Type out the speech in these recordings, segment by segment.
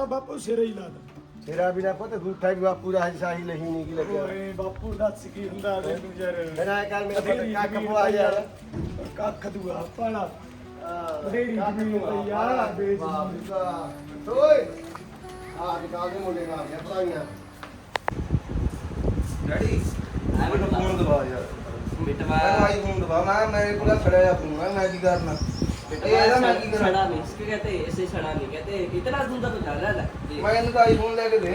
ਤਾਂ ਬਾਪੂ ਸਿਰੇ ਹੀ ਲਾ ਦੇ। ਤੇਰਾ ਵੀ ਨਾ ਪੁੱਤ ਗੁੱਠਾ ਵੀ ਬਾਪੂ ਦਾ ਸਾਹੀ ਨਹੀਂ ਨਹੀਂ ਕੀ ਲੱਗਿਆ। ਓਏ ਬਾਪੂ ਦੱਸ ਕੀ ਹੁੰਦਾ ਤੈਨੂੰ ਯਾਰ ਬਿਨਾ ਕਰ ਮੇਰੇ ਪੁੱਤ ਕੱਖ ਪਵਾ ਯਾਰ ਕੱਖ ਦੂਆ ਆਹ, ਬਥੇਰੀ ਜ਼ਮੀਨ ਪਈ। ਵਾਹ, ਵਾਹ। ਓਏ ਆ ਨਿਕਾਲ ਦੇ ਮੁੰਡੇ ਨਾਲ ਗਿਆ ਪੜਾਈਆਂ ਡੈਡੀ ਮੈਨੂੰ ਫੋਨ ਦਵਾ ਯਾਰ। ਬਿਟਵਾ ਮੈਨੂੰ ਆਈਫੋਨ ਦਵਾ ਮੈਂ ਮੇਰੇ ਕੋਲ ਖੜਿਆ ਜਾ ਫੋਨ। ਮੈਂ ਕੀ ਕਰਨਾ? ਇਹ ਇਹਦਾ ਮੈਂ ਕੀ सड़ा ਕਰਾਂ नहीं इसके कहते हैं ऐसे सड़ा नहीं कहते इतना दूंगा तो ज्यादा है ਮੈਂ ਇਹਨੂੰ ਤਾਂ ਆਈਫੋਨ ਲੈ ਕੇ ਦੇ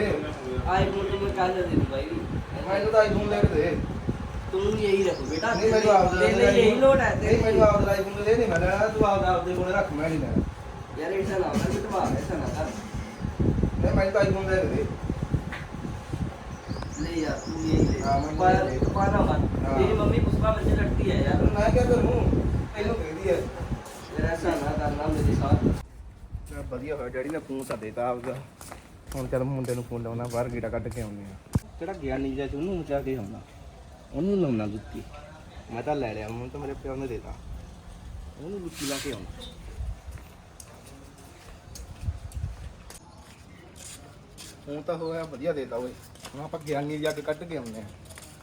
आईफोन तो मैं क्या दे दूं भाई ਮੈਂ ਇਹਨੂੰ ਤਾਂ ਆਈਫੋਨ ਲੈ ਕੇ ਦੇ तुम यही रखो बेटा ਨਹੀਂ ਮੈਨੂੰ ਆਪ तेरे लिए यही लोड है ਨਹੀਂ ਮੈਨੂੰ ਆਪ ਦਾ ਆਈਫੋਨ ਦੇ ਨਹੀਂ ਮੈਂ ਲੈਣਾ ਤੂੰ ਆਪ ਦਾ ਆਪਦੇ ਕੋਲ ਰੱਖ ਮੈਂ ਨਹੀਂ ਲੈਣਾ यार ऐसा ना होना बिटवा ऐसा ना कर ਨਹੀਂ ਮੈਨੂੰ ਤਾਂ ਆਈਫੋਨ ਲੈ ਕੇ ਦੇ ले यार तू यही ले हाँ, मैं पर यही ले। पाना मत हाँ। तेरी मम्मी पुष्पा मुझे लड़ती है यार ਮੈਂ ਕਿਹਾ ਕਰੂੰ ਵਧੀਆ ਹੋਇਆ। ਡੈਡੀ ਨੇ ਫੋਨ ਤਾਂ ਦੇਤਾ ਆਪਦਾ। ਹੁਣ ਚੱਲ ਮੁੰਡੇ ਨੂੰ ਫੋਨ ਲਾਉਣਾ ਬਾਹਰ ਗੀੜਾ ਕੱਢ ਕੇ ਆਉਂਦੇ ਆ। ਜਿਹੜਾ ਗਿਆਨੀ ਜਿਹਾ ਸੀ ਉਹਨੂੰ ਮਚਾ ਕੇ ਆਉਣਾ ਉਹਨੂੰ ਲਾਉਣਾ ਲੁੱਕੀ ਮੈਂ ਤਾਂ ਲੈ ਲਿਆ ਮੈਨੂੰ ਤਾਂ ਮੇਰੇ ਪਿਓ ਨੇ ਦੇਤਾ। ਉਹਨੂੰ ਲੁੱਕੀ ਲਾ ਕੇ ਆਉਣਾ ਹੁਣ ਤਾਂ ਹੋਇਆ ਵਧੀਆ ਦੇਤਾ ਓਏ। ਹੁਣ ਆਪਾਂ ਗਿਆਨੀ ਜਾ ਕੇ ਕੱਢ ਕੇ ਆਉਂਦੇ ਆ।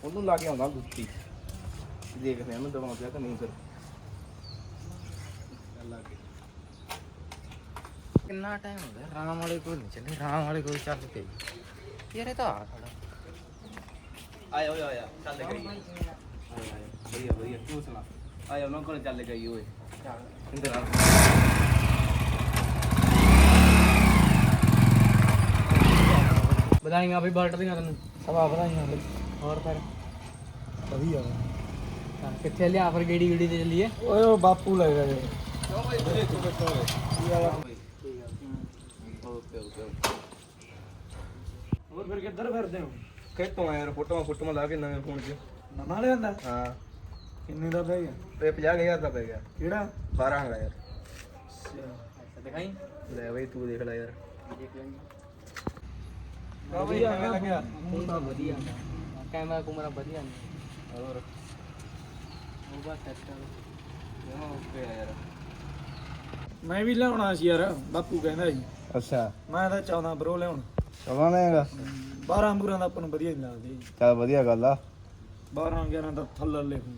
ਉਹਨੂੰ ਲਾ ਕੇ ਆਉਂਦਾ ਲੁੱਕੀ ਦੇਖਦੇ ਆ ਉਹਨੂੰ ਦਵਾਉਂਦੇ ਆ ਕਿ ਨਹੀਂ ਫਿਰ ਚੱਲ ਆ ਕੇ ਕਿੰਨਾ ਟਾਈਮ ਹੋ ਗਿਆ? ਰਾਮ ਵਾਲੇ ਕੋਲ ਨਹੀਂ ਚੱਲੇ ਰਾਮ ਵਾਲੇ ਕੋਲ ਚੱਲ ਕੇ। ਯਾਰ ਇਹ ਤਾਂ ਆ ਖੜਾ। ਆਇਆ ਓਏ ਆਇਆ ਚੱਲ ਗਈ। ਵਧੀਆ ਵਧੀਆ ਤੂੰ ਸੁਣਾ। ਆਇਆ ਉਹਨਾਂ ਕੋਲ ਚੱਲ ਗਈ ਓਏ। ਇੰਦਰ ਆ ਵਧਾਈਆਂ ਵੀ ਬਰਥਡੇ ਦੀਆਂ ਤੈਨੂੰ ਸਵਾ ਵਧਾਈਆਂ ਬਈ। ਹੋਰ ਫਿਰ? ਵਧੀਆ। ਕਿੱਥੇ ਲਿਆ ਫਿਰ ਗੇੜੀ ਗੇੜੀ ਤੇ ਚੱਲੀਏ? ਓਏ ਬਾਪੂ ਲੈ ਗਏ ਓਕੇ ਓਕੇ ਹੋਰ ਫਿਰ ਕਿੱਧਰ ਫਿਰਦੇ ਹੋ? ਕਿੱਥੋਂ ਆਇਆ ਯਾਰ ਫੋਟੋਆਂ ਫੋਟੋਆਂ ਲਾ ਕੇ ਨਵੇਂ ਫੋਨ 'ਚ। ਨਵਾਂ ਲਿਆਂਦਾ? ਹਾਂ। ਕਿੰਨੇ ਦਾ ਪੈ ਗਿਆ? ਤੇ 50000 ਦਾ ਪੈ ਗਿਆ। ਕਿਹੜਾ? 12 ਹੈਗਾ ਯਾਰ ਦਿਖਾਈ। ਲੈ ਬਈ ਤੂੰ ਦੇਖ ਲੈ ਯਾਰ। ਵਧੀਆ ਐਵੇਂ ਲੱਗਿਆ। ਹੁਣ ਤਾਂ ਵਧੀਆ ਕੈਮਰਾ ਕੁਮਰਾ ਵਧੀਆ ਨੇ ਹੋਰ? ਉਹ ਬਸ ਸੈੱਟ ਜਮਾ ਓਕੇ ਆ ਯਾਰ। ਮੈਂ ਵੀ ਲਿਆਉਣਾ ਸੀ ਯਾਰ ਬਾਪੂ ਕਹਿੰਦਾ ਸੀ। ਅੱਛਾ। ਮੈਂ ਤਾਂ 14 ਪ੍ਰੋ ਲਿਆਉਣ। ਚਲਵਾ ਹੈਗਾ 12 ਮੂਰਾਂ ਦਾ ਆਪਾਂ ਨੂੰ ਵਧੀਆ ਨਹੀਂ ਲੱਗਦੇ ਚੱਲ ਵਧੀਆ ਗੱਲ ਆ। 12 11 ਦਾ ਥੱਲੇ ਲਿਖੂ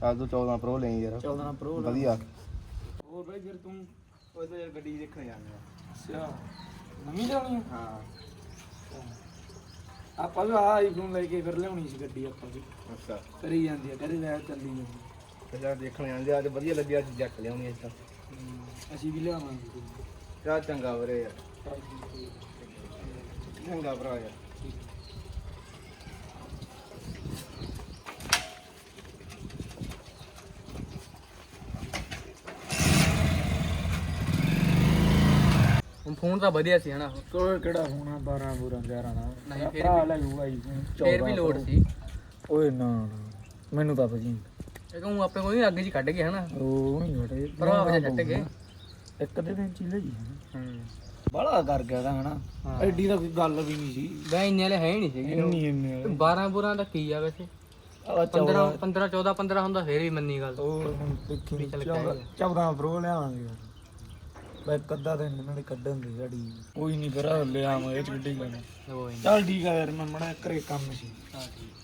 ਚੱਲ ਤੂੰ 14 ਪ੍ਰੋ ਲਈ ਯਾਰ। 14 ਪ੍ਰੋ ਵਧੀਆ। ਹੋਰ ਬਈ ਫਿਰ ਤੂੰ ਉਹ ਤਾਂ ਯਾਰ ਗੱਡੀ ਦੇਖਣ ਜਾਂਦੇ ਆ ਅੱਛਾ। ਨਵੀਂ ਲਿਆਉਣੀ ਆ ਹਾਂ। ਆਪਾਂ ਵੀ ਆ ਆਈਫੋਨ ਲੈ ਕੇ ਫਿਰ ਲਿਆਉਣੀ ਸੀ ਗੱਡੀ ਆਪਾਂ ਵੀ। ਅੱਛਾ। ਕਰੀ ਜਾਂਦੀ ਆ ਕਰੀ ਲੈ ਚੱਲੀ ਜਾਂਦੀ ਤੇ ਯਾਰ ਦੇਖਣ ਜਾਂਦੇ ਅੱਜ ਵਧੀਆ ਲੱਗਿਆ ਅੱਜ ਜੱਟ ਲਿਆਉਣੀ ਅੱਜ ਤਾਂ ਹਮ, ਅਸੀਂ ਵੀ ਲਿਆਵਾਂਗੇ। ਚੱਲ ਚੰਗਾ ਵੀਰੇ ਯਾਰ। ਚੰਗਾ ਭਰਾ ਯਾਰ। ਹੁਣ ਫੋਨ ਤਾਂ ਵਧੀਆ ਸੀ ਹਨਾ? ਕੋਈ ਕਿਹੜਾ ਹੋਣਾ 12 ਬੂਰਾ 11 ਨਾ ਨਹੀਂ, ਫਿਰ ਭਰਾ ਵੀ- ਲੈ ਜੂਗਾ ਆਈਫੋਨ ਫੇਰ ਵੀ ਲੋਡ ਸੀ। ਓਏ ਨਾ ਨਾ ਮੈਨੂੰ ਤਾਂ ਪਤਾ ਇਹ ਕਹੂੰ ਆਪਣੇ ਕੋਈ ਅੱਗੇ ਜੀ ਕੱਢ ਗਿਆ ਹਨਾ? ਉਹ ਨਹੀਂ ਘਟੇ ਭਰਾ ਵਜੇ ਛੱਟ ਗਏ। ਇੱਕ ਦੇ ਦਿਨ ਚ ਹੀ ਲਈ ਹੂੰ ਬੜਾ ਕਰ ਗਿਆ ਤਾਂ ਹਨਾ। ਐਡੀ ਤਾਂ ਕੋਈ ਗੱਲ ਵੀ ਨਹੀਂ ਸੀ। ਬੈ ਇੰਨੇ ਵਾਲੇ ਹੈ ਹੀ ਨਹੀਂ ਸੀਗੇ। ਇੰਨੀ ਇੰਨੀ 12 ਬੁਰਾਂ ਦਾ ਕੀ ਆ ਵੈਸੇ? 15 15 14 15 ਹੁੰਦਾ ਫੇਰ ਵੀ ਮੰਨੀ ਗੱਲ। ਉਹ ਹੁਣ ਦੇਖੀ ਵੀ ਚੱਲ 14 14 ਪ੍ਰੋ ਲਿਆਵਾਂਗੇ ਯਾਰ ਬਈ ਕੱਦਾ ਦਿਨ ਇਹਨਾਂ ਦੇ ਕੱਢਣ ਦੀ ਜੜੀ ਕੋਈ ਨਹੀਂ ਫਿਰ ਲਿਆਵਾਂਗੇ ਇਹ ਚ ਗੱਡੀ ਲੈਣਾ ਉਹ ਹੀ ਚੱਲ ਠੀਕ ਆ ਯਾਰ ਮੈਂ ਮੜਾ ਘਰੇ ਕੰਮ ਸੀ। ਹਾਂ ਠੀਕ।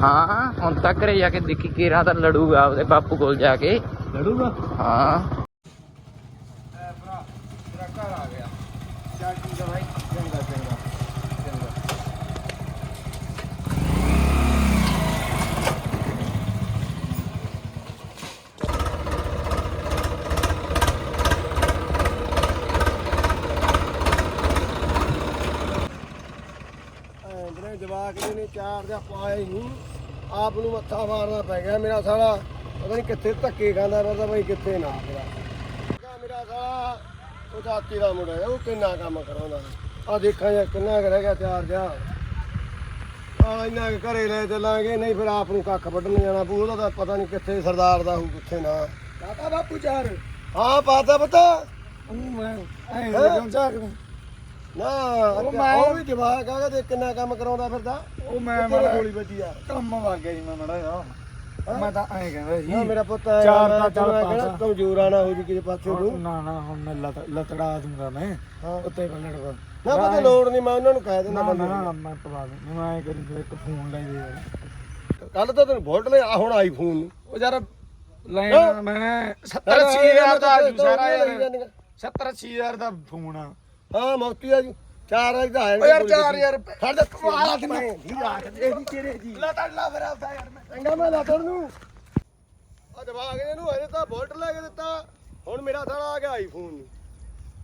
ਹਾਂ ਹੁਣ ਤੱਕ ਘਰੇ ਜਾ ਕੇ ਦੇਖੀ ਕਿਹੜਾ ਤਾਂ ਲੜੂਗਾ ਆਪਦੇ ਬਾਪੂ ਕੋਲ ਜਾ ਕੇ। ਲੜੂਗਾ? ਹਾਂ। ਐ ਭਰਾ ਤੇਰਾ ਘਰ ਆ ਗਿਆ। ਚੱਲ ਠੀਕ ਆ ਭਾਈ ਚੰਗਾ ਜਿਹੜੇ ਜਵਾਕ ਨੇ ਨੇ ਚਾਰ ਪਾਏ ਨਹੀਂ ਆਪ ਨੂੰ ਮੱਥਾ ਮਾਰਨਾ ਪੈ ਗਿਆ ਮੇਰਾ ਸਾਲਾ। ਪਤਾ ਨਹੀਂ ਕਿੱਥੇ ਧੱਕੇ ਖਾਂਦਾ ਫਿਰਦਾ ਬਈ ਕਿੱਥੇ ਨਾ ਮੇਰਾ ਮੇਰਾ ਸਾਲਾ ਉਹ ਦਾਤੀ ਦਾ ਮੁੰਡਾ ਹੈ, ਉਹ ਕਿੰਨਾ ਕੰਮ ਕਰਾਉਂਦਾ। ਆ ਦੇਖਾਂ ਜਾਂ ਕਿੰਨਾ ਕੁ ਰਹਿ ਗਿਆ ਚਾਰ ਜਾ ਆ ਇੰਨਾ ਕੁ ਘਰੇ ਲੈ ਚੱਲਾਂਗੇ ਨਹੀਂ ਫਿਰ ਆਪ ਨੂੰ ਕੱਖ ਵੱਢਣ ਜਾਣਾ ਪੂ ਉਹਦਾ ਤਾਂ ਪਤਾ ਨਹੀਂ ਕਿੱਥੇ ਸਰਦਾਰ ਦਾ ਹੋਊ ਕਿੱਥੇ ਨਾ। ਕਾਕਾ ਬਾਪੂ ਚਾਰ। ਹਾਂ ਪਾਤਾ ਪਤਾ। ਉਹ ਮੈਂ ਐਂ ਕਿਉਂ ਝਾਕਦਾ ਨਾ ਉਹ ਮੈਂ- ਉਹ ਵੀ ਜਵਾਕ ਆ ਤੇ ਕਿੰਨਾ ਕੰਮ ਕਰਾਉਂਦਾ ਫਿਰਦਾ? ਉਹ ਮੈਂ ਕਿੱਥੇ ਮਾੜਾ ਗੋਲੀ ਵੱਜੀ ਆ? ਕੰਮ ਵਗ ਗਿਆ ਜੀ ਮੈਂ ਮੜਾ ਆ ਮੈਂ ਤਾਂ ਐਂ ਕਹਿੰਦਾ ਸੀ ਨਾ ਮੇਰਾ ਪੁੱਤ ਚਾਰ ਚਾਰ ਤਾਂ ਦਾ ਚੱਲ ਚੱਲ ਪਾਸਾ। ਕਮਜ਼ੋਰਾ ਨਾ ਹੋ ਜੀ ਕਿਸੇ ਪਾਸੇ ਨੂੰ ਨਾ ਨਾ ਹੁਣ ਮੈਂ ਲਤ ਲਤੜਾ ਦੂੰਗਾ ਮੈਂ ਹਾਂ। ਉੱਤੇ ਪਲੜ ਪਾ। ਨਾ ਪਤਾ ਲੋੜ ਨਹੀਂ ਮੈਂ ਉਹਨਾਂ ਨੂੰ ਕਹਿ ਦਿੰਦਾ ਨਾ ਬੰਦੇ ਨਾ ਮੈਂ ਪਵਾ ਦੂੰ ਮੈਂ ਐਂ ਕਰੀ ਫਿਰ ਇੱਕ ਫੋਨ ਲੈ ਦੇ ਯਾਰ ਕੱਲ ਤਾਂ ਤੈਨੂੰ ਵੋਲਟ ਲਿਆ ਹੁਣ ਆਈਫੋਨ ਨੂੰ ਉਹ ਯਾਰ ਲੈਣਾ ਮੈਂ 70 80000 ਦਾ ਆਜੂ ਸਾਰਾ ਯਾਰ। 70 80000 ਦਾ ਫੋਨ ਆ। ਹਾਂ ਮੌਤੀ ਆ ਜੀ। ਚਾਰ ਦਾ ਓ ਯਾਰ ਚਾਰ ਯਾਰ ਖੜ ਜਾ ਤੂੰ ਆ ਤੇ। ਮੈਂ ਜੀ ਰਾਤ ਦੇ ਦੀ ਤੇਰੇ ਜੀ। ਲਤੜ ਲਾ ਫਿਰ ਆਉਂਦਾ ਯਾਰ ਮੈਂ। ਚੰਗਾ ਮੈਂ ਲਾਤਰ ਨੂੰ ਆ ਜਵਾਗ ਇਹਨੂੰ ਹਜੇ ਤਾਂ ਵੋਲਟ ਲੈ ਕੇ ਦਿੱਤਾ। ਹੁਣ ਮੇਰਾ ਸਾਲਾ ਆ ਗਿਆ ਆਈਫੋਨ ਨੂੰ।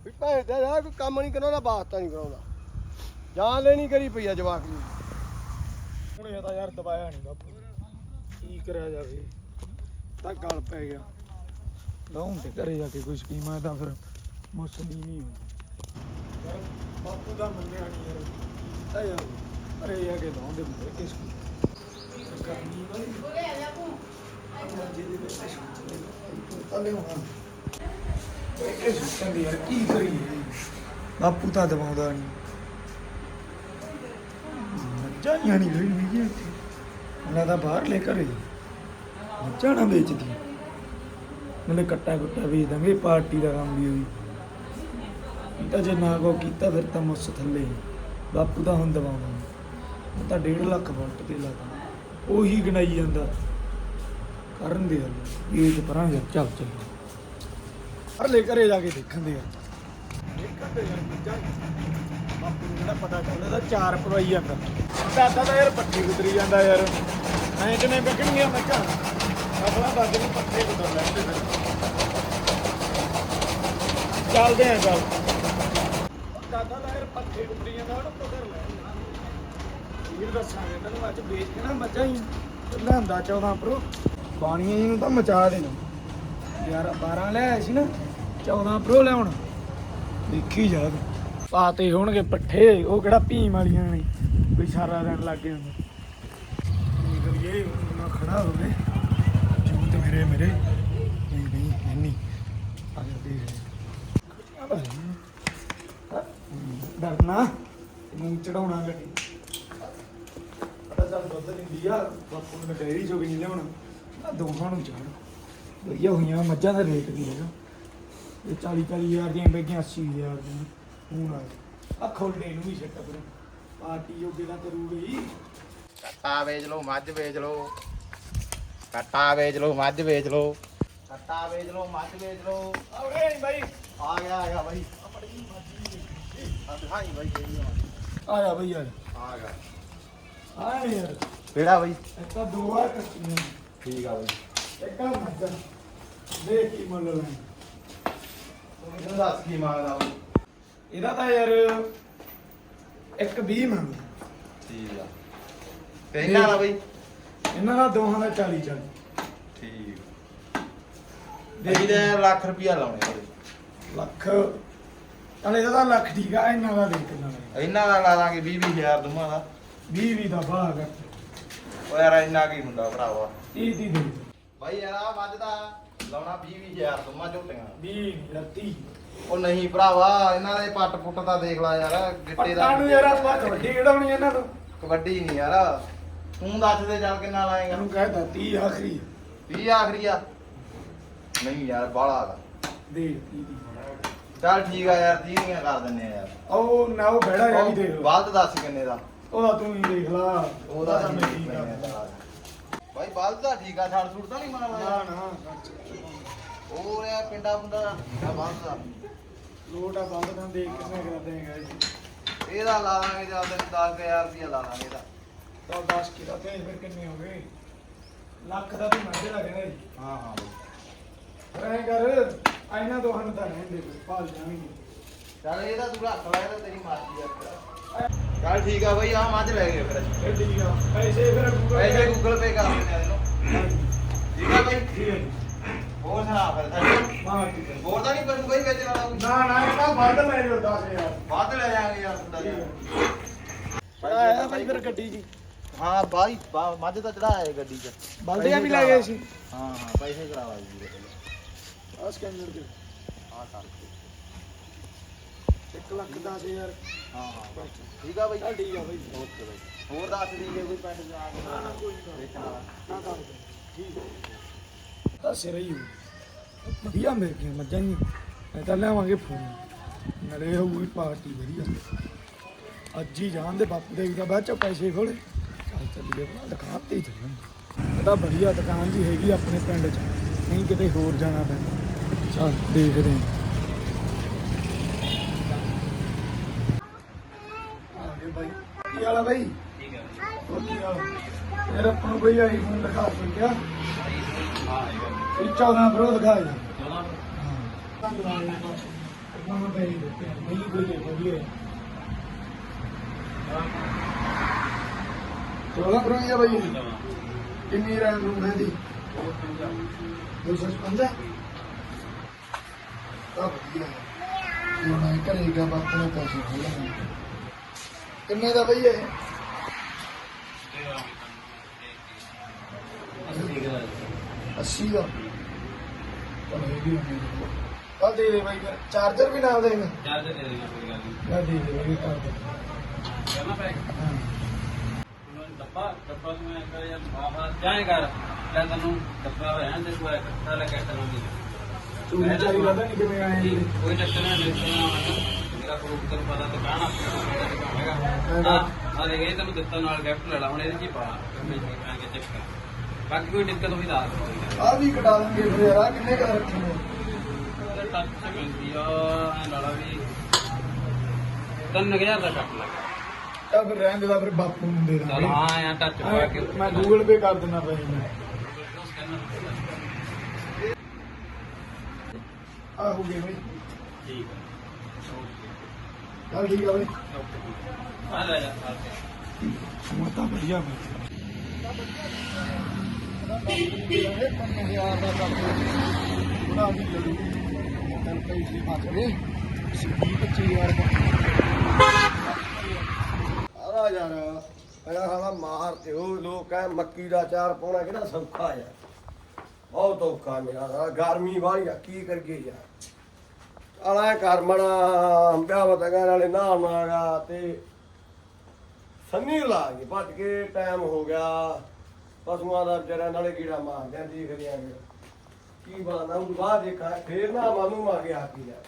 ਵੀ ਭੈਣ ਦਾ ਯਾਰ ਕੋਈ ਕੰਮ ਨਹੀਂ ਕਰਾਉਂਦਾ ਬਾਤ ਨਹੀਂ ਕਰਾਉਂਦਾ। ਜਾਨ ਲੈਣੀ ਕਰੀ ਪਈ ਆ ਜਵਾਕ ਨੂੰ। ਹੁਣ ਇਹ ਤਾਂ ਯਾਰ ਦਬਾਇਆ ਨਹੀਂ ਬਾਪੂ। ਕੀ ਕਰਿਆ ਜਾਵੇ? ਤਾਂ ਗਲ ਪੈ ਗਿਆ। ਲਾਉਂ ਤੇ ਘਰੇ ਜਾ ਕੇ ਕੋਈ ਸਕੀਮਾਂ ਤਾਂ ਫਿਰ ਮੁਸਲੀ ਨਹੀਂ ਹੋਈ ਬਾਪੂ ਦਾ ਮੰਨਿਆ ਨਹੀਂ ਯਾਰ। ਤਾਂ ਯਾਰ। ਘਰੇ ਜਾ ਕੇ ਲਾਉਂਦੇ ਹੁੰਦੇ ਕਿਸ ਨੂੰ ਕਰਨੀ ਵਾਲੀ ਬੋਲੇ ਆ। ਜਾ ਤੂੰ ਜਿਹਦੇ ਵਿੱਚ ਤਾਂ ਲਿਆਉਣਾ ਇਹ ਸੁੱਤਨ ਦੀ ਯਾਰ ਕੀ ਕਰੀਏ? ਬਾਪੂ ਤਾਂ ਦਬਾਉਂਦਾ ਨਹੀਂ ਮੱਝਾਂ ਹੀ ਨਹੀਂ ਲੈਣ ਵੀ ਇੱਥੇ। ਉਹਨਾਂ ਦਾ ਬਾਹਰ ਲੈ ਘਰੇ। ਮੱਝਾਂ ਨਾ ਵੇਚਦੀ। ਮਤਲਬ ਕੱਟਾ ਕੁੱਟਾ ਵੇਚ ਦਾਂਗੇ ਪਾਰਟੀ ਦਾ ਕੰਮ ਵੀ ਹੋਈ। ਇਹ ਤਾਂ ਜੇ ਨਾ ਕੋ ਕੀਤਾ ਫਿਰ ਤਾਂ ਮੁੱਸ ਥੱਲੇ ਹੀ। ਬਾਪੂ ਦਾ ਹੁਣ ਦਵਾਉਣਾ ਉਹ ਤਾਂ 1.5 ਲੱਖ ਵੋਲਟ ਤੇ ਲਾਤਾ। ਉਹੀ ਗਣਾਈ ਜਾਂਦਾ। ਕਰਨ ਦੇ ਹੱਲ। ਇਹ ਤੇ ਪਰਾਂ ਚੱਲ ਚੱਲ। ਪਰ ਲੈ ਘਰੇ ਜਾ ਕੇ ਦੇਖਣ ਦੇ ਦੇ ਬਾਪੂ ਨੂੰ ਜਿਹੜਾ ਪਤਾ ਚੱਲਦਾ ਤਾਂ ਚਾਰ ਪਵਾਈ ਜਾਂਦਾ ਦਾਦਾ ਤਾਂ ਯਾਰ ਪੱਠੇ ਕੁਤਰੀ ਜਾਂਦਾ ਯਾਰ। ਐਂ ਕਿਵੇਂ ਵਿਕਣਗੀਆਂ ਮੱਝਾਂ ਆਪਣਾ ਦਾਦੇ ਨੂੰ ਪੱਠੇ ਕੁਤਰ ਲੈਂਦੇ ਫਿਰ। ਚੱਲਦੇ ਆਂ ਚੱਲ। ਦਾਦਾ ਤਾਂ ਯਾਰ ਪੱਠੇ ਕੁਤਰੀ ਜਾਂਦਾ ਉਹਨੂੰ ਕੁਤਰ ਲੈਂਦੇ ਇਹ ਦੱਸਾਂਗੇ, ਤੈਨੂੰ ਅੱਜ ਵੇਚ ਕੇ ਨਾ ਮੱਝਾਂ ਹੀ ਲਿਆਂਦਾ 14 ਪ੍ਰੋ। ਬਾਣੀਆਂ ਜੀ ਨੂੰ ਤਾਂ ਮਚਾ ਦੇਣਾ ਯਾਰ 12 ਲੈ ਆਏ ਸੀ ਨਾ 14 ਪ੍ਰੋ ਲਿਆਉਣ। ਦੇਖੀ ਜਾ ਪਾਤੇ ਹੋਣਗੇ ਪੱਠੇ, ਉਹ ਕਿਹੜਾ ਭੀਮ ਵਾਲੀਆਂ ਨੇ ਕੋਈ ਸਾਰਾ ਦਿਨ ਲੱਗ ਜਾਂਦਾ। ਕੀ ਨਾ ਖੜਾ ਹੋਵੇ ਜੂਤ ਮੇਰੇ ਮੇਰੇ। ਨਹੀਂ ਨਹੀਂ ਨਹੀਂ। ਆ ਜਾ ਦੇਖ। ਡਰਨਾ। ਨੂੰ ਚੜਾਉਣਾ ਗੱਡੀ। ਪਤਾ ਚੱਲ ਦੁੱਧ ਦਿੰਦੀ ਆ ਬਾਪੂ ਨੇ ਡੈਰੀ ਚੋਂ ਵੀ ਨਹੀਂ ਲਿਆਉਣਾ। ਆ ਦੋਹਾਂ ਨੂੰ ਚੜ ਵਧੀਆ ਹੋਈਆਂ ਮੱਝਾਂ ਦਾ ਰੇਟ ਵੀ ਹੈਗਾ। ਇਹ 40 40 ਹਜ਼ਾਰ ਦੀਆਂ ਬੈਗੀਆਂ 80 ਹਜ਼ਾਰ ਦੀਆਂ। ਹੁਣ ਆ ਆ ਖੋਲਦੇ ਨੂੰ ਵੀ ਛੱਟ ਪਰ ਪਾਰਟੀ ਜੋਗੇ ਦਾ ਕਰੂਗੀ। ਕੱਟਾ ਵੇਚ ਲਓ ਮੱਝ ਵੇਚ ਲਓ। ਕੱਟਾ ਵੇਚ ਲਓ ਮੱਝ ਵੇਚ ਲਓ। ਕੱਟਾ ਵੇਚ ਲਓ ਮੱਝ ਵੇਚ ਲਓ। ਆਉਰੇ ਨਹੀਂ ਬਾਈ। ਆ ਗਿਆ ਆ ਗਿਆ ਬਾਈ। ਆ ਦਿਖਾਈ ਬਾਈ ਆ। ਆ ਜਾ ਬਈ ਯਾਰ ਆ ਗਿਆ। ਆ ਯਾਰ। ਕਿਹੜਾ ਬਾਈ? ਤਾਂ ਦੋ ਕੱਟੀਆਂ ਠੀਕ ਆ ਬਾਈ। ਇੱਕ ਆ ਮੱਝਾਂ ਦੇਖ ਕੀ ਮੁੱਲ ਲੈਣ। ਇਹਨੂੰ ਦੱਸ ਕੀ ਮੰਗਦਾ ਬਾਈ? ਇਹਦਾ ਤਾਂ ਯਾਰ ਇੱਕ 20 ਮੰਗ ਠੀਕ ਆ। ਤੇ ਇਹਨਾਂ ਦਾ ਬਾਈ? ਇਹਨਾਂ ਦਾ ਦੋਹਾਂ ਦਾ 40 40 ਠੀਕ। ਦੇਈ ਦੇ ਲੱਖ ਰੁਪਿਆ ਲਾਉਣੇ ਲੱਖ। ਚੱਲ ਇਹਦਾ ਤਾਂ ਲੱਖ ਠੀਕ ਆ ਇਹਨਾਂ ਦਾ ਦੇਖ ਕਿੰਨਾ ਲੱਗਦਾ ਇਹਨਾਂ ਦਾ ਲਾ ਦਾਂਗੇ 20 20000 ਦੋਵਾਂ ਦਾ। 20 20 ਦਾ ਬਾਹ ਕਰ। ਉਹ ਯਾਰ ਇੰਨਾ ਕੀ ਹੁੰਦਾ ਭਰਾਵਾ। 30 30 ਦੇ। ਬਾਈ ਯਾਰ ਆ ਮੱਝ ਦਾ ਲਾਉਣਾ 20 20000 ਦੋਵਾਂ ਝੋਟੀਆਂ। 20 30 ਉਹ ਨਹੀਂ ਭਰਾਵਾ ਇਹਨਾਂ ਦੇ ਪੱਟ ਪੁੱਟ ਤਾਂ ਦੇਖ ਲੈ ਯਾਰ ਗਿੱਟੇ ਦਾ ਪੱਟਾਂ ਨੂੰ ਯਾਰ ਆਪਾਂ ਕਬੱਡੀ ਖਿਡਾਉਣੀ ਇਹਨਾਂ ਤੋਂ? ਕਬੱਡੀ ਨਹੀਂ ਯਾਰ। ਤੂੰ ਦੱਸ ਦੇ ਚੱਲ ਕਿੰਨਾ ਲਾਏਗਾ। ਇਹਨੂੰ ਕਹਿਤਾ 30 ਆਖਰੀ। 20 ਆਖਰੀ ਆ। ਨਹੀਂ ਯਾਰ ਬਾਹਲਾ ਹੈਗਾ ਦੇ 30 ਦੀ ਚੱਲ ਠੀਕ ਆ ਯਾਰ 30 ਦੀਆਂ ਕਰ ਦਿੰਨੇ ਆ ਯਾਰ। ਉਹ ਨਾ ਉਹ ਬਹਿੜਾ ਜਾ ਵੀ ਦੇਖ ਬਾਅਦ ਦੱਸ ਕਿੰਨੇ ਦਾ? ਉਹਦਾ ਤੂੰ ਹੀ ਦੇਖ ਲਾ। ਉਹਦਾ ਤਾਂ ਮੈਂ ਠੀਕ ਆ। ਬਾਈ ਬਾਅਦ ਦਾ ਠੀਕ ਆ ਛੁੱਟ ਤਾਂ ਨਹੀਂ ਮਾਰਨਾ ਨਾ ਯਾਰ ਨਾ ਉਹ ਰਿਆ ਪਿੰਡਾ ਪੁੰਡਾ ਦਾ ਬਾਅਦ ਦਾ। ਲੋਟ ਆ ਬੰਦ ਤਾਂ ਦੇਖ ਕਿੰਨੇ ਕਰ ਦੇਗਾ ਜੀ ਇਹਦਾ ਲਾ ਦਾਂਗੇ ਚੱਲ ਤੈਨੂੰ 10000 ਰੁਪਇਆ ਲਾ ਦਾਂਗੇ ਇਹਦਾ। ਤਾਂ 10 ਕਿਲੋ ਤੇ ਫਿਰ ਕਿੰਨੇ ਹੋ ਗਏ? ਲੱਖ ਦਾ ਤੂੰ ਮੰਗੇ ਲੱਗਦਾ ਜੀ ਹਾਂ ਹਾਂ। ਬਾਈ ਪਰ ਐਂ ਕਰ ਆਇਨਾ ਦੋਹਾਂ ਨੂੰ ਤਾਂ ਰਹਿਣ ਦੇ ਭਾਲ ਜਾਣਗੇ। ਚੱਲ ਇਹਦਾ ਤੂੰ ਰੱਖ ਲੈ ਇਹਦਾ ਤੇਰੀ ਮਰਜ਼ੀ ਆ ਚੱਲ ਠੀਕ ਆ ਬਈ ਆ ਮੱਝ ਲੈ ਗਏ ਫਿਰ। ਅਸੀਂ। ਇਹ ਠੀਕ ਆ ਪੈਸੇ ਫਿਰ ਗੂਗਲ ਪੈਸੇ ਗੂਗਲ ਪੇ ਕਰ ਦਿੰਦੇ ਆ ਇਹਨੂੰ। ਠੀਕ ਆ ਬਈ? ਠੀਕ ਹੈ ਜੀ। ਹੋਰ ਸੁਣਾ ਫਿਰ ਸਾਡੇ ਹਾਂ ਠੀਕ ਹੈ ਹੋਰ ਤਾਂ ਨਹੀਂ ਬਣੂ ਬਈ ਵੇਚਣ ਵਾਲਾ ਕੁਛ? ਨਾ ਨਾ ਇਹ ਤਾਂ ਵੱਧ ਲੈ ਜਾਓ 10000 ਵੱਧ ਲੈ ਜਾਾਂਗੇ ਯਾਰ ਥੋੜਾ ਜਿਹਾ ਆਇਆ ਭਾਈ ਫਿਰ ਗੱਡੀ ਜੀ। ਹਾਂ ਬਾਈ ਮੱਝ ਤਾਂ ਚੜਾਇਆ ਗੱਡੀ 'ਚ। ਬਲਦੀਆਂ ਵੀ ਲੈ ਗਏ ਸੀ। ਹਾਂ ਹਾਂ ਪੈਸੇ ਕਰਾਵਾ ਜੀ। ਆ ਸਕੈਨਰ ਦੇ ਹਾਂ ਸਰ 1 ਲੱਖ 10000 ਹਾਂ ਹਾਂ। ਠੀਕ ਆ ਬਈ। ਚੱਲ ਠੀਕ ਆ ਭਾਈ ਓਕੇ ਬਾਈ। ਹੋਰ ਦੱਸ ਦੀ ਜੇ ਕੋਈ ਪਿੰਡ ਜਾ ਕੇ? ਨਾ ਨਾ ਕੋਈ ਨਾ। ਵੇਚਣ ਵਾਲਾ ਨਾ ਕਰ ਦੇ ਤਾਂ ਸਿਰ ਹੀ ਹੋ ਵਧੀਆ ਮਿਲ ਗਈਆਂ ਮੱਝਾਂ ਹੀ ਮੈਂ ਤਾਂ ਲਿਆਵਾਂਗੇ ਫੋਨ। ਨਰੇ ਹੋਊਗੀ ਪਾਰਟੀ ਵਧੀਆ। ਅੱਜ ਹੀ ਜਾਣ ਦੇ ਬਾਪੂ ਦੇ ਦਾ ਬਾਅਦ ਚ ਪੈਸੇ ਖੋਲੇ ਚੱਲ ਚੱਲੀਏ ਦੁਕਾਨ ਤੇ ਹੀ ਚੱਲਾਂਗੇ। ਤਾਂ ਵਧੀਆ ਦੁਕਾਨ ਜੀ ਹੈਗੀ ਆਪਣੇ ਪਿੰਡ ਚ। ਨਹੀਂ ਕਿਤੇ ਹੋਰ ਜਾਣਾ ਪੈਂਦਾ। ਚੱਲ, ਦੇਖਦੇ ਹਾਂ। ਬਾਈ। ਕੀ ਹਾਲ ਆ ਬਾਈ? ਠੀਕ ਹੈ ਕੀ ਹਾਲ? ਯਾਰ, ਆਪਾਂ ਨੂੰ ਬਈ ਆਈਫੋਨ ਦਿਖਾ ਸਕਿਆ ਇਹ 14 ਪ੍ਰੋ ਦਿਖਾ ਜੀ 14 ਹਾਂ ਮੈਂ ਬਈ ਨਹੀਂ ਕੋਈ ਵਧੀਆ ਚੋਲਾ ਪ੍ਰੋ ਹੀ ਆ ਬਈ ਕਿੰਨੀ ਰੈਮ ਰੂਮ ਹੈ ਦੀ 256 ਤਾਂ ਵਧੀਆ ਇਹ ਮੈਂ ਕਰੇਗਾ ਬਾਪੂ ਨੇ ਪੈਸੇ ਖੋਲਣੇ ਕਿੰਨੇ ਦਾ ਬਈ ਇਹ? 80 ਦਾ। ਆ ਦੇ ਦੇ ਬਾਈ ਫਿਰ। ਚਾਰਜਰ ਵੀ ਨਾਲ ਦੇਗਾ ਚਾਰਜਰ ਦੇ ਦੇਣਾ ਕੋਈ ਗੱਲ ਨਹੀਂ ਆ ਦੇ ਦੇ ਬਾਈ ਕਰ ਦੇ। ਕਰਨਾ ਪੈਕ ਹਾਂ। ਡੱਬਾ ਡੱਬਾ ਤੂੰ ਐ ਕਰ ਯਾਰ ਬਾਹਰ ਜਾਏ ਲੈ ਤੈਨੂੰ ਡੱਬਾ ਰਹਿਣ ਦੇ ਕੋਈ ਇਕੱਠਾ ਲੈ ਕੇ ਤੈਨੂੰ ਦੀ ਤੂੰ ਵਿਚਾਰੀ ਲੱਗਦਾ ਨਹੀਂ ਕਿਵੇਂ ਆਏ ਨੇ ਕੋਈ ਚੱਕਰ ਨਹੀਂ ਦੇਖਣਾ ਮੇਰਾ ਪ੍ਰੂਫ ਤੈਨੂੰ ਪਤਾ ਦੁਕਾਨ ਆਪਣੀ ਹੈਗਾ ਆ ਦੇਖ ਇਹ ਤੈਨੂੰ ਦਿੱਤਾ ਨਾਲ ਗਿਫਟ ਲੈ ਲਾ ਹੁਣ ਇਹਦੇ ਚ ਹੀ ਪਾ ਮੈਂ ਮੈਂ ਕਿ ਚੈੱਕ ਕਰ ਬਾਕੀ ਕੋਈ ਦਿੱਕਤ ਹੋਈ ਤਾਂ ਆ ਆ ਵੀ ਕਟਾ ਦਾਂਗੇ ਫਿਰ ਯਾਰ ਆਹ ਕਿੰਨੇ ਕਰ ਰੱਖੇ ਨੇ ਟੱਚ ਮਿਲਦੀ ਆ ਐ ਲਾਲਾ ਵੀ 3000 ਦਾ ਕੱਟ ਲੱਗਾ ਤਾਂ ਫਿਰ ਰਹਿਣ ਦੇ ਦਾ ਫਿਰ ਬਾਪੂ ਨੂੰ ਦੇ ਚੱਲ ਦਾਂਗੇ ਹਾਂ ਆ ਟੱਚ ਪਾ ਕੇ। ਮੈਂ ਗੂਗਲ ਪੇ ਕਰ ਦਿੰਦਾ ਪੈਸੇ ਮੈਂ। ਆ ਹੋ ਗਏ ਬਈ। ਠੀਕ ਚੱਲ ਠੀਕ ਆ ਬਈ। ਆ ਲੈ ਜਾ ਆ ਕੇ। ਹੁਣ ਤਾਂ ਵਧੀਆ ਮੈਂ ਹਜ਼ਾਰ ਦਾ ਕਰ ਬਣਾ ਵੀ ਜਲਦੀ ਤਨ ਪੈਸੇ ਮਾਤ ਰੇ ਸਿੱਧੀ 25000 ਦਾ ਆਰਾ ਯਾਰ ਪਹਿਲਾਂ ਸਾਲਾ ਮਾਰ ਤੇ ਉਹ ਲੋਕ ਐ ਮੱਕੀ ਦਾ ਚਾਰ ਪਾਉਣਾ ਕਿਹੜਾ ਸੌਖਾ ਯਾਰ। ਬਹੁਤ ਔਖਾ ਮੇਰਾ ਸਾਲਾ ਗਰਮੀ ਵਾਲੀ ਆ ਕੀ ਕਰੀਏ ਯਾਰ। ਆਲਾ ਘਰ ਮਣਾ ਵਿਆਹ ਵਤਗਾ ਨਾ ਮਾਗਾ ਤੇ ਸੰਨੀ ਲਾ ਗਈ ਭੱਜ ਕੇ ਟਾਈਮ ਹੋ ਗਿਆ। ਪਸ਼ੂਆਂ ਦਾ ਵਿਚਾਰਿਆਂ ਨਾਲੇ ਕੀੜਾ ਮਾਰਦੇ ਆ, ਦੇਖਦੇ ਆ ਕੀ ਬਾਨਾ ਉਹ ਬਾਅਦ ਦੇਖਾ, ਫੇਰ ਨਾ ਮਾਨੂੰ ਮਾ ਗਿਆ ਕੀ ਯਾਰ।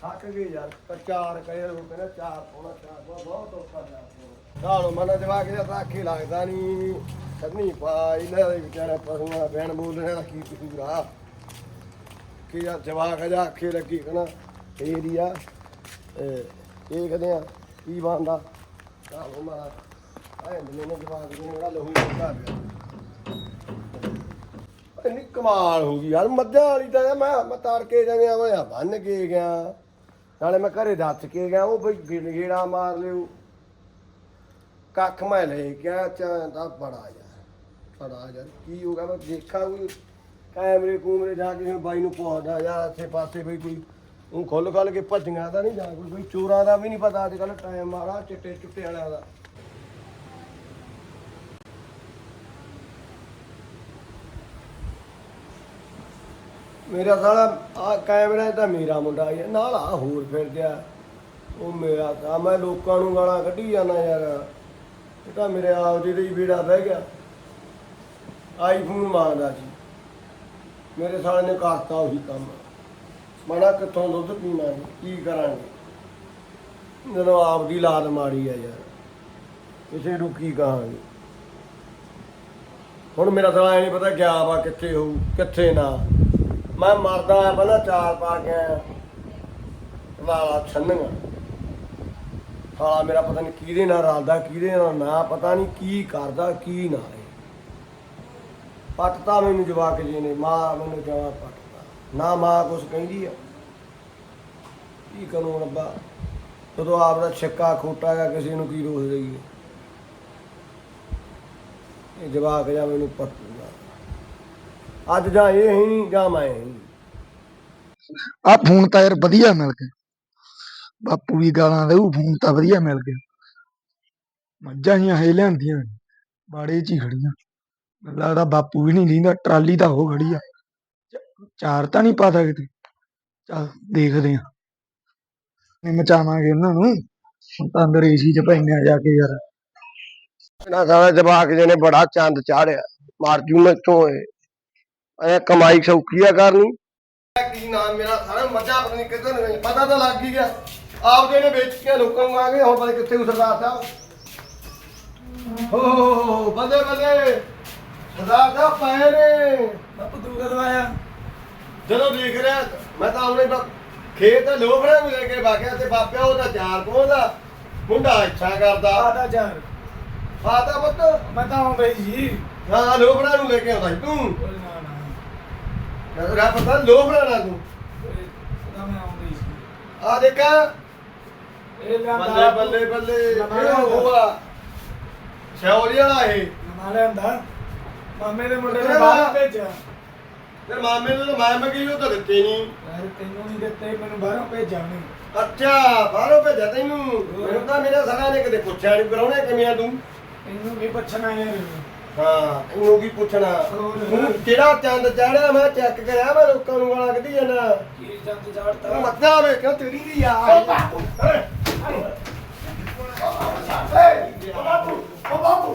ਥੱਕ ਗਏ ਯਾਰ ਚਾਰ ਕਹੇ, ਉਹ ਕਹਿੰਦਾ ਚਾਰ ਪੌਣਾ ਚਾਰ ਪੌਣਾ ਬਹੁਤ ਔਖਾ ਯਾਰ ਨਾਲੋਂ ਮਨ ਜਵਾਕ ਜਿਹਾ ਰਾਖੀ ਲੱਗਦਾ ਨਹੀਂ ਸੰਨੀ ਪਾਈ ਲੈ ਵਿਚਾਰਾ ਪਸ਼ੂਆਂ ਦਾ ਬੈਣ ਬੋਲਣ ਦਾ ਕੀ ਕਸੂਰ। ਆ ਕਿ ਯਾਰ ਜਵਾਕ ਜਾ ਅੱਖੇ ਲੱਗੀ ਕਹਣਾ ਫੇਰ ਦੇਖਦੇ ਆ ਕੀ ਬਣਦਾ? ਨਾਲੋਂ ਮਾਰਾ ਆਏ ਮੈਨੂੰ ਜਵਾਕ ਨੂੰ ਜਿਹੜਾ ਲਹੂ ਹੁੰਦਾ ਪਿਆ ਇੰਨੀ ਕਮਾਲ ਹੋ ਗਈ ਯਾਰ, ਮੱਝਾਂ ਵਾਲੀ ਤਾਂ ਮੈਂ ਮੈਂ ਤੜਕੇ ਜਾਂਗਿਆ ਹੋਇਆ ਬੰਨ ਕੇ ਗਿਆ। ਨਾਲੇ ਮੈਂ ਘਰੇ ਦੱਸ ਕੇ ਗਿਆ, ਉਹ ਬਈ ਗਿ- ਗੇੜਾ ਮਾਰ ਲਿਓ। ਕੱਖ ਮੈਂ ਲੈ ਗਿਆ ਚਾਹ ਬੜਾ ਯਾਰ। ਬੜਾ ਯਾਰ ਕੀ ਹੋ ਗਿਆ ਮੈਂ ਦੇਖਾਂ ਕੋਈ ਕੈਮਰੇ ਕੂਮਰੇ ਜਾ ਕੇ ਹੁਣ ਬਾਈ ਨੂੰ ਪੁੱਛਦਾ ਯਾਰ ਆਸੇ ਪਾਸੇ ਵੀ ਕੋਈ ਉਹ ਖੁੱਲ ਖੁੱਲ ਕੇ ਭੱਜੀਆਂ ਤਾਂ ਨਹੀਂ ਜਾ ਕੋਈ ਬਈ ਚੋਰਾਂ ਦਾ ਵੀ ਨਹੀਂ ਪਤਾ ਅੱਜ ਕੱਲ ਟਾਈਮ ਮਾਰਾ ਚਿੱਟੇ ਚੁੱਟੇ ਵਾਲਿਆਂ ਦਾ। ਮੇਰਾ ਸਾਲਾ ਆ ਕੈਮਰਾ ਤਾਂ ਮੇਰਾ ਮੁੰਡਾ ਹੀ ਆ, ਨਾਲ ਆ ਹੋਰ ਫਿਰਦਿਆ ਉਹ ਮੇਰਾ ਤਾਂ ਮੈਂ ਲੋਕਾਂ ਨੂੰ ਗਾਲਾਂ ਕੱਢੀ ਜਾਂਦਾ ਯਾਰ। ਇਹ ਤਾਂ ਮੇਰੇ ਆਪ ਦੇ ਹੀ ਬੇੜਾ ਬਹਿ ਗਿਆ। ਆਈਫੋਨ ਮੰਗਦਾ ਸੀ। ਮੇਰੇ ਸਾਲੇ ਨੇ ਕਰਤਾ ਉਹੀ ਕੰਮ। ਮਨਾ ਕਿੱਥੋਂ ਦੁੱਧ ਪੀਣਾ ਕੀ ਕਰਾਂਗੇ? ਜਦੋਂ ਆਪ ਦੀ ਲਾਦ ਮਾੜੀ ਆ ਯਾਰ। ਕਿਸੇ ਨੂੰ ਕੀ ਕਹਾਂਗੇ? ਹੁਣ ਮੇਰਾ ਸਾਲਾ ਐ ਨਹੀਂ ਪਤਾ ਗਿਆ ਵਾ ਕਿੱਥੇ ਹੋਊ, ਕਿੱਥੇ ਨਾ। ਮੈਂ ਮਰਦਾ ਆ, ਪਹਿਲਾਂ ਚਾਰ ਪਾ ਕੇ ਆਇਆ। ਲਾਲਾ ਛੰਨਗਾ ਸਾਲਾ ਮੇਰਾ ਪਤਾ ਨਹੀਂ ਕਿਹਦੇ ਨਾਲ ਰਲਦਾ, ਕਿਹਦੇ ਨਾਲ ਨਾ, ਪਤਾ ਨਹੀਂ ਕੀ ਕਰਦਾ, ਕੀ ਨਾ ਇਹ ਪੱਟਤਾ ਮੈਨੂੰ ਜਵਾਕ ਜੀ ਨੇ, ਮਾਂ ਮੈਨੂੰ ਜਵਾ ਪੱਟਤਾ। ਨਾ ਮਾਂ ਕੁਛ ਕਹਿੰਦੀ ਆ। ਕੀ ਕਰੂੰ ਰੱਬਾ ਜਦੋਂ ਆਪ ਦਾ ਛੱਕਾ ਖੋਟਾ ਆ ਕਿਸੇ ਨੂੰ ਕੀ ਰੋਸ ਦੇਈਏ? ਇਹ ਜਵਾਕ ਜਾਂ ਮੈਨੂੰ ਪੱਟੂਗਾ। ਅੱਜ ਜਾਂ ਇਹ ਹੀ, ਜਾਂ ਮੈਂ ਹੀ। ਆ ਫੋਨ ਤਾਂ ਯਾਰ ਵਧੀਆ ਮਿਲ ਗਿਆ। ਬਾਪੂ ਵੀ ਗਾਲਾਂ ਦੇਊ ਫੋਨ ਤਾਂ ਵਧੀਆ ਮਿਲ ਗਿਆ। ਮੱਝਾਂ ਜੀਆਂ ਹੈ ਲਿਆਂਦੀਆਂ ਨੇ, ਬਾੜੇ 'ਚ ਹੀ ਖੜੀਆਂ। ਮੈਨੂੰ ਲੱਗਦਾ ਬਾਪੂ ਵੀ ਨਹੀਂ ਲੀਂਦਾ ਟਰਾਲੀ ਤਾਂ ਉਹ ਖੜੀ ਆ। ਚ- ਚਾਰ ਤਾਂ ਨਹੀਂ ਪਤਾ ਕਿਤੇ ਚੱਲ ਦੇਖਦੇ ਆ ਨਹੀਂ ਮਚਾਵਾਂਗੇ ਉਹਨਾਂ ਨੂੰ। ਹੁਣ ਤਾਂ ਅੰਦਰ ਏਸੀ 'ਚ ਪੈਂਦੇ ਆ ਜਾ ਕੇ ਯਾਰ। ਇਹਨਾਂ ਸਾਲਾ ਜਵਾਕ ਜੀ ਨੇ ਬੜਾ ਚੰਦ ਚਾੜਿਆ। ਮਾਰ ਜੂ ਮੈਥੋਂ ਏ ਐ ਕਮਾਈ ਸੌਖੀ ਆ ਕਰਨੀ। ਕੀ ਨਾਮ ਮੇਰਾ? ਸਾਰਾ ਮੱਝਾਂ ਪਤਾ ਨਹੀਂ ਕਿੱਧਰ ਨੂੰ ਗਈ ਪਤਾ ਤਾਂ ਲੱਗ ਹੀ ਗਿਆ। ਆਪ ਦੇ ਨੇ ਵੇਚ ਕੇ ਲੋਕਾਂ ਨੂੰ ਆ ਗਏ ਹੁਣ ਪਤਾ ਨੀ ਕਿੱਥੇ ਉਸਰਦਾਰ ਸਾਹਿਬ। ਹੋ ਹੋ ਹੋ ਬੱਲੇ ਬੱਲੇ। ਸਰਦਾਰ ਸਾਹਿਬ ਪਏ ਨੇ। ਬਾਪੂ ਤੂੰ ਕਦੋਂ ਆਇਆ? ਜਦੋਂ ਦੇਖ ਰਿਹਾ ਮੈਂ ਤਾਂ ਆਪਣੇ ਖੇਤ ਲੋਫੜਾ ਨੂੰ ਲੈ ਕੇ ਬਾਗਿਆ ਤੇ ਬਾਪਿਆ ਉਹਦਾ ਚਾਰ ਪਹੁੰਚਦਾ ਮੁੰਡਾ ਇੱਛਾ ਕਰਦਾ। ਆਦਾ ਚਾਰ ਫਾਤਾ ਪੁੱਤ। ਮੈਂ ਤਾਂ ਆਉਂਦਾ ਹੀ ਸੀ। ਹਾਂ ਲੋਫੜਾ ਨੂੰ ਲੈ ਕੇ ਆਉਂਦਾ ਸੀ ਤੂੰ। ਨਾ ਨਾ। ਪਤਾ ਲੋਫੜਾ ਨਾ ਤੂੰ। ਤਾਂ ਮੈਂ ਆਉਂਦਾ ਹੀ ਸੀ। ਆ ਦੇਖਾ। ਇਹ ਬੱਲੇ ਬੱਲੇ ਬੱਲੇ। ਇਹ ਹੋਆ ਸ਼ੌਰੀ ਵਾਲਾ ਇਹ। ਨਮਾ ਲਿਆਂਦਾ। ਮਾਮੇ ਦੇ ਮੁੰਡੇ ਨੇ ਕਿਹੜਾ? ਬਾਹਰ ਭੇਜਿਆ। ਤੇ ਮਾਮੇ ਨੂੰ ਤਾਂ ਮੈਂ ਮੰਗੀ ਉਹ ਤਾਂ ਦਿੱਤੇ ਨਹੀਂ। ਯਾਰ ਤੈਨੂੰ ਨਹੀਂ ਦਿੱਤੇ ਮੈਨੂੰ ਬਾਹਰੋਂ ਭੇਜਿਆ ਉਹਨੇ। ਅੱਛਾ ਬਾਹਰੋਂ ਭੇਜਿਆ ਤੈਨੂੰ। ਮੈਨੂੰ ਤਾਂ ਮੇਰੇ ਸਾਰਾ ਨੇ ਕਦੇ ਪੁੱਛਿਆ ਨਹੀਂ ਕਰਾਉਣੇ ਕਿਵੇਂ ਆ ਤੂੰ? ਤੈਨੂੰ ਕੀ ਪੁੱਛਣਾ ਯਾਰ? ਹਾਂ ਇਹਨੂੰ ਕੀ ਪੁੱਛਣਾ। ਤੂੰ ਜਿਹੜਾ ਚੰਦ ਚਾੜਿਆ ਮੈਂ ਚੈੱਕ ਕਰਿਆ ਮੈਂ ਲੋਕਾਂ ਨੂੰ ਗਾਲਾਂ ਕੱਢੀ ਜਾਂਦਾ। ਕੀ ਚੰਦ ਚਾੜਤਾ? ਮੱਥਾ ਵੇ ਕਿਉਂ ਤੇਰੀ ਦੀ ਯਾਰ ਬਾਪੂ